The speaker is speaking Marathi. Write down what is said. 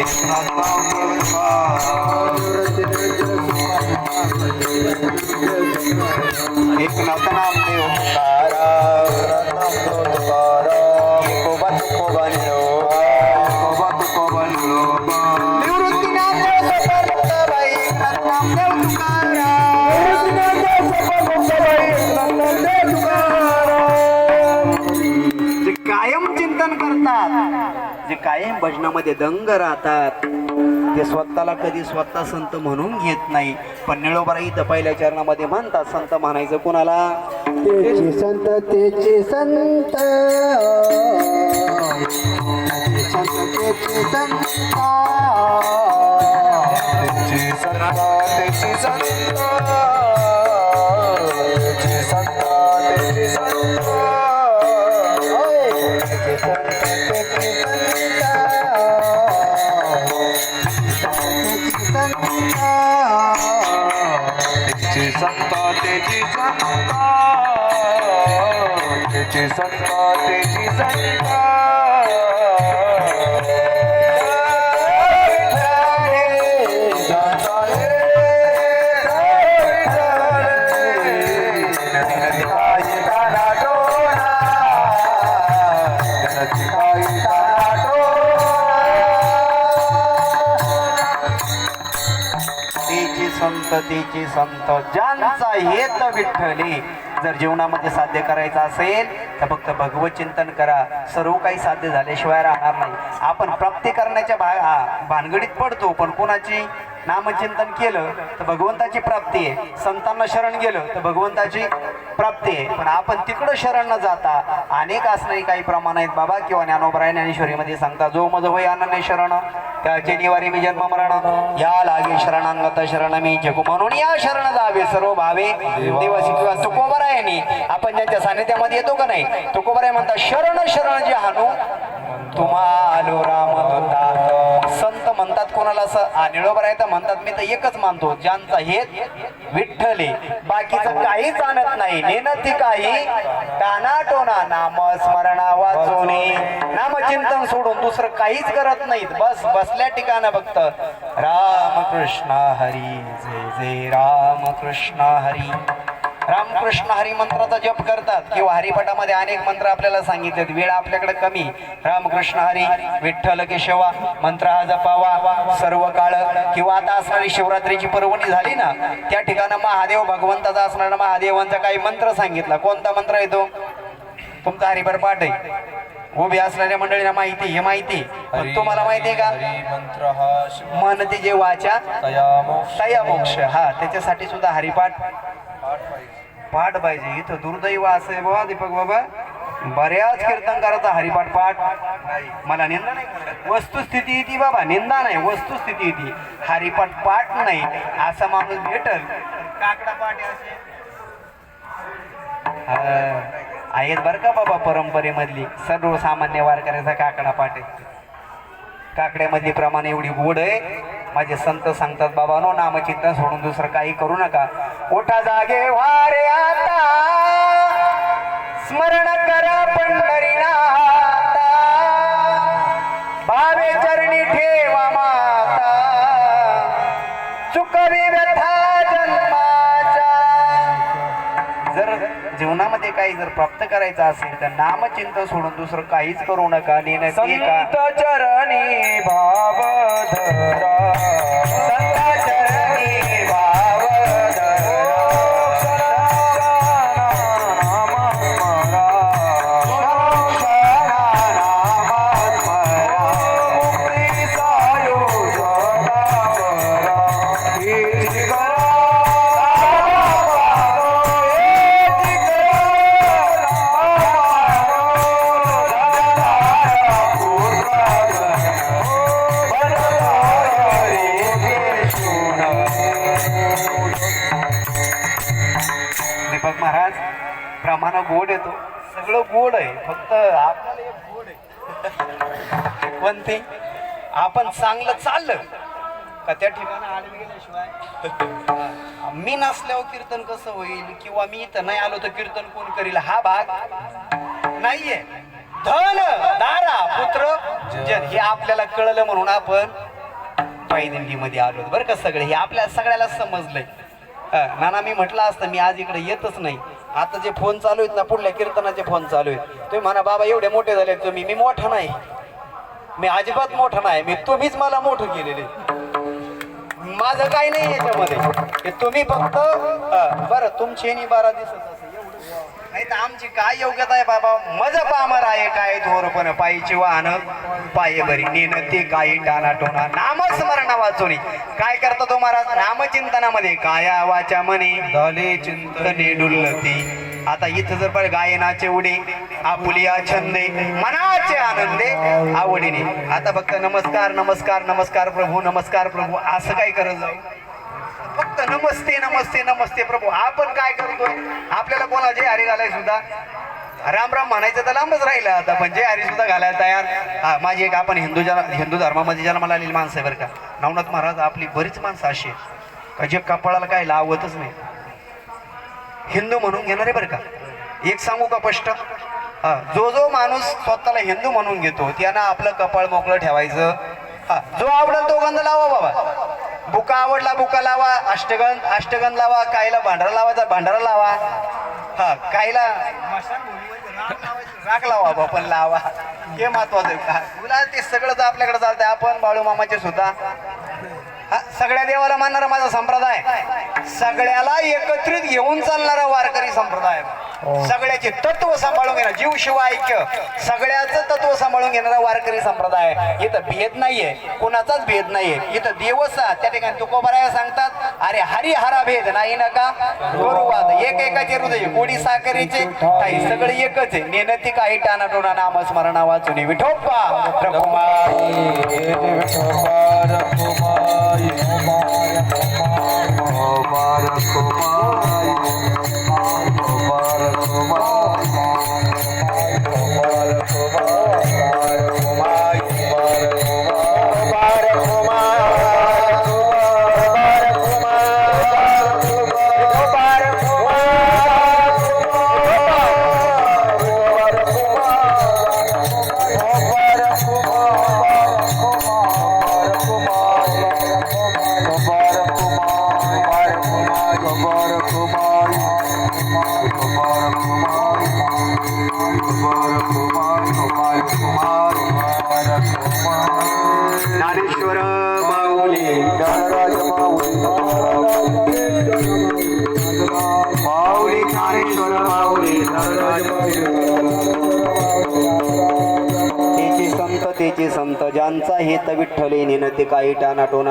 एकनाथ नामदेव तुकाराम कायम चिंतन करतात. जे कायम भजनामध्ये दंग राहतात. ते स्वतःला कधी स्वतः संत म्हणून घेत नाही. पण निळोबरा इथं पहिल्या चरणामध्ये म्हणतात संत म्हणायचं कुणाला? तेची संत तेची संत. संत तेची संत. संत तेची तेची संत तेची संत तेची तेची संत संत ज्यांचा हेत विठ्ठली. जर जीवनामध्ये साध्य करायचं असेल तर फक्त भगवत चिंतन करा. सर्व काही साध्य झाल्याशिवाय राहणार नाही. आपण प्राप्ती करण्याच्या भा भानगडीत पडतो पण कोणाची? नामचिंतन केलं तर भगवंताची प्राप्ती आहे. संतांना शरण गेलं तर भगवंताची प्राप्ती आहे. पण आपण तिकडं शरण न जाता अनेक असणारी काही प्रमाण आहेत बाबा किंवा ज्ञानोबराय ज्ञानेश्वरीमध्ये सांगता जो मज होय अनन्य शरण त्याचे निवारी मी जन्म मरण या लागे शरणांगत शरण मी जगू म्हणून या शरण जावे सर्व भावे. देवासी किंवा तुकोबरायनी आपण ज्यांच्या सानिध्यामध्ये येतो का नाही तुकोबराय म्हणतात शरण शरण जे हानू तुम्हाला म्हणतात कोणाला असं निळोबराय तर म्हणतात मी तर एकच मानतो ज्यांचा हे विठ्ठले बाकीचं काहीच आणत नाही. नेनती काही टाना नाम स्मरणा वाचवणे नामचिंतन सोडून दुसरं काहीच करत नाहीत. बस बसल्या ठिकाणं फक्त रामकृष्ण हरी जय जय रामकृष्ण हरी. रामकृष्ण हरी मंत्राचा जप करतात किंवा हरिपाठामध्ये अनेक मंत्र आपल्याला सांगितलेत. वेळ आपल्याकडे कमी. रामकृष्ण हरी विठ्ठल केशवा मंत्र हा जपावा. सर्व काळ किंवा आता असणारी शिवरात्रीची पर्वणी झाली ना त्या ठिकाणी महादेव भगवंताचा असणारा महादेवांचा काही मंत्र सांगितला. कोणता मंत्र येतो तुमचा हरिभर पाठ आहे. उभी असणाऱ्या मंडळीला माहिती हे माहिती. पण तुम्हाला माहिती आहे का? मन ते जे वाचा तया मोक्ष. हा त्याच्यासाठी सुद्धा हरिपाठ पाठ पाहिजे. इथं दुर्दैव असं आहे बाबा दीपक बाबा. बऱ्याच कीर्तनकाराचा हरिपाठ पाठ. मला निंदा नाही वस्तुस्थिती येते बाबा निंदा नाही. वस्तुस्थिती येते हरिपाठ पाठ नाही. असा माणूस भेटल. काकडा पाठ आहेत बर का बाबा परंपरेमधली. सर्वसामान्य वारकऱ्याचा काकडा पाठ आहे. काकड्यामधली प्रमाण एवढी गोड आहे. माझे संत सांगतात बाबा नो नामचिंतन सोडून दुसरं काही करू नका. ओठा जागे वारे आता? स्मरण करा पंढरी भावे चरणी ठेवा माता. चुकवी व्यथा जन्माच्या जर जीवनामध्ये काही जर प्राप्त करायचं असेल तर नामचिंतन सोडून दुसरं काहीच करू नका. नेण्यात का? चरणी गोड येतो सगळं गोड आहे. फक्त आपल्याला एक गोड आहे. कोणते आपण चांगलं चाललं का त्या ठिकाणी आडवी गेल्याशिवाय? मी नसल्यावर कीर्तन कसं होईल? किंवा मी इथं नाही आलो तर कीर्तन कोण करील? हा भाग नाहीये. धन दारा पुत्र जन हे आपल्याला कळलं म्हणून आपण पायदिंडीमध्ये आलो बरं का सगळे? हे आपल्या सगळ्याला समजलंय. ना नाना मी म्हटलं असतं मी आज इकडे येतच नाही. आता जे फोन चालू आहेत ना पुढल्या कीर्तनाचे फोन चालू आहेत. तुम्ही म्हणा बाबा एवढे मोठे झाले तुम्ही. मी मोठा नाही. मी अजिबात मोठा नाही. मी तुम्हीच मला मोठं केलेले. माझं काही नाही याच्यामध्ये. तुम्ही फक्त बरं तुमची बारा दिसत नाही तर आमची काय योग्यता आहे बाबा? मज पामर आहे काय थोरपण पायीची वाहन. पाये बरी नेन ते काही टाना टोना नामस्मरण वाचोनी काय करता तो महाराज? नामचिंतनामध्ये. काया वाचा मने? झाले चिंतन तने डुल्लती आता इथं जर पण गायनाचे उडे आपुलिया छंदे मनाचे आनंदे आवडीने. आता फक्त नमस्कार नमस्कार नमस्कार प्रभू नमस्कार प्रभू असं काय करत जाऊ? फक्त नमस्ते नमस्ते नमस्ते प्रभू. आपण काय करतोय? आपल्याला कोणाचे हरी घालाय सुद्धा. राम राम म्हणायचं तर लांबच राहिलं आता पण जे हरी सुद्धा घालायला तयार. हा माझी एक आपण हिंदू जन हिंदू धर्मामध्ये जन्माला आलेली माणसं आहे बरं का. नवनाथ महाराज आपली बरीच माणसं अशी का जे कपाळाला काय लावतच नाही. हिंदू म्हणून घेणारे बरं का. एक सांगू का स्पष्ट? हा जो जो माणूस स्वतःला हिंदू म्हणून घेतो त्यानं आपलं कपाळ मोकळं ठेवायचं. हा जो आवडेल तो गंध लावा बाबा. बुका आवडला बुका लावा. अष्टगंध अष्टगंध लावा. काहीला भांडारा लावायचा भांडारा लावा. हा काहीला राख लावा बाबा पण लावा. हे महत्वाचं आहे का? तुला ते सगळं तर आपल्याकडे चालतंय. आपण बाळू मामाचे सुद्धा. हा, सगळ्या देवाला मानणारा माझा संप्रदाय. सगळ्याला एकत्रित घेऊन चालणारा वारकरी संप्रदाय. सगळ्याचे तत्व सांभाळून घेणार जीव शिवाय ऐक्य सगळ्याचं तत्व सांभाळून घेणारा वारकरी संप्रदाय इथं भेद नाहीये कोणाचाच भेद नाहीये इथं देवसा त्या ठिकाणी तुकोबराया सांगतात अरे हरी हरा भेद नाही नका गुरुवाद एक एकाचे हृदय गोडी साखरेचे काही सगळे एकच आहे मेहनती काही टाना टोना नामस्मरणा वाचून विठोप्पा प्रभुमा माऊली तेचे संत तेचे संत. ज्यांचा हे विठ्ठले नेन ते काही टाना टोना